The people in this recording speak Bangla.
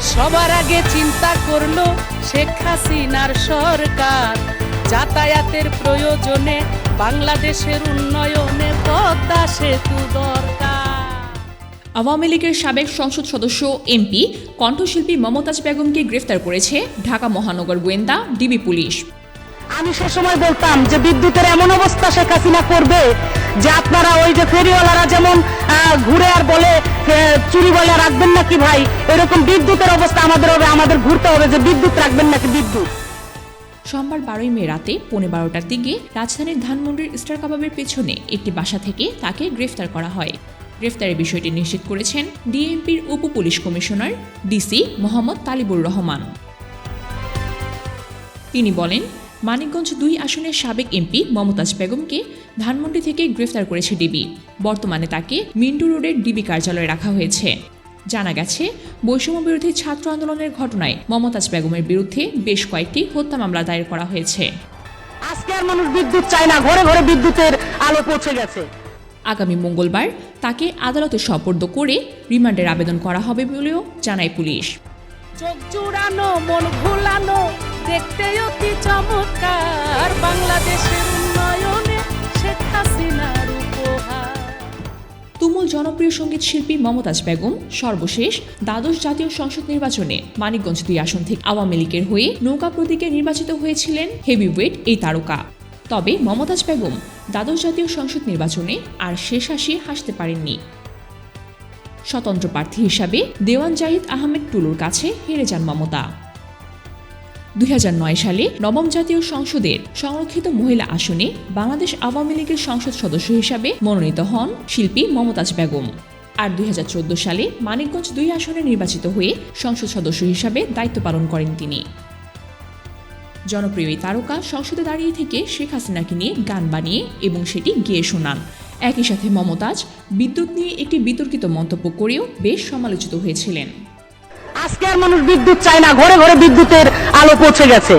সবার আগে চিন্তা করল শেখ হাসিনার সরকার। যাতায়াতের প্রয়োজনে বাংলাদেশের উন্নয়নে পদ্মা সেতু দরকার। আওয়ামী লীগের সাবেক সংসদ সদস্য এমপি কণ্ঠশিল্পী মমতাজ বেগমকে গ্রেফতার করেছে ঢাকা মহানগর গোয়েন্দা ডিবি পুলিশ। আমি সে সময় বলতাম যে বিদ্যুতের এমন অবস্থা শেখ হাসিনা করবে যে আপনারা ওই যে ফেরিওয়ালারা যেমন আহ, ঘুরে আর বলে চুরি বলে রাখবেন নাকি ভাই? এরকম বিদ্যুতের অবস্থা আমাদের হবে, আমাদের ঘুরতে হবে যে বিদ্যুৎ রাখবেন নাকি বিদ্যুৎ? সোমবার বারোই মে রাতে পৌনে বারোটার দিকে রাজধানীর ধানমন্ডির স্টার কাবাবের পেছনে একটি বাসা থেকে তাকে গ্রেফতার করা হয়। গ্রেফতারের বিষয়টি নিশ্চিত করেছেন ডিএমপির উপ police commissioner DC Mohammad Talibur Rahman. তিনি বলেন মানিকগঞ্জ দুই আসনের সাবেক এমপি মমতাজ বেগমকে ধানমন্ডি থেকে গ্রেফতার করেছে ডিবি। বর্তমানে তাকে মিন্টু রোডের ডিবি কার্যালয়ে রাখা হয়েছে। জানা গেছে বৈষম্য বিরোধী ছাত্র আন্দোলনের ঘটনায় মমতাজ বেগমের বিরুদ্ধে বেশ কয়েকটি হত্যা মামলা দায়ের করা হয়েছে। আজকে আর মানুষ বিদ্যুৎ চায় না ঘরে ঘরে বিদ্যুতের আলো পৌঁছে গেছে। আগামী মঙ্গলবার তাকে আদালতে সোপর্দ করে রিমান্ডের আবেদন করা হবে বলেও জানায় পুলিশ। চোখ জুড়ানো মন ভুলানো দেখতে অতি চমৎকার বাংলাদেশের উন্নয়নে শেখ হাসিনার তুমুল জনপ্রিয় সংগীত শিল্পী মমতাজ বেগম, সর্বশেষ দ্বাদশ জাতীয় সংসদ নির্বাচনে মানিকগঞ্জ দুই আসন থেকে আওয়ামী লীগের হয়ে নৌকা প্রতীকে নির্বাচিত হয়েছিলেন হেভিওয়েট এই তারকা। তবে মমতাজ বেগম দ্বাদশ জাতীয় সংসদ নির্বাচনে আর শেষ হাসি হাসতে পারেননি। স্বতন্ত্র প্রার্থী হিসাবে দেওয়ান জাহিদ আহমেদ টুলুর কাছে হেরে যান মমতা। দুই হাজার নয় সালে নবম জাতীয় সংসদের সংরক্ষিত মহিলা আসনে বাংলাদেশ আওয়ামী লীগের সংসদ সদস্য হিসাবে মনোনীত হন শিল্পী মমতাজ বেগম। আর দুই হাজার চোদ্দ সালে মানিকগঞ্জ দুই আসনে নির্বাচিত হয়ে সংসদ সদস্য হিসাবে দায়িত্ব পালন করেন তিনি। জনপ্রিয় এই তারকা সংসদে দাঁড়িয়ে থেকে শেখ হাসিনাকে নিয়ে গান বানিয়ে এবং সেটি গেয়ে শোনান। একই সাথে মমতাজ বিদ্যুৎ নিয়ে একটি বিতর্কিত মন্তব্য করেও বেশ সমালোচিত হয়েছিলেন। আজকে আর মানুষ বিদ্যুৎ চায় না ঘরে ঘরে বিদ্যুতের আলো পৌঁছে গেছে।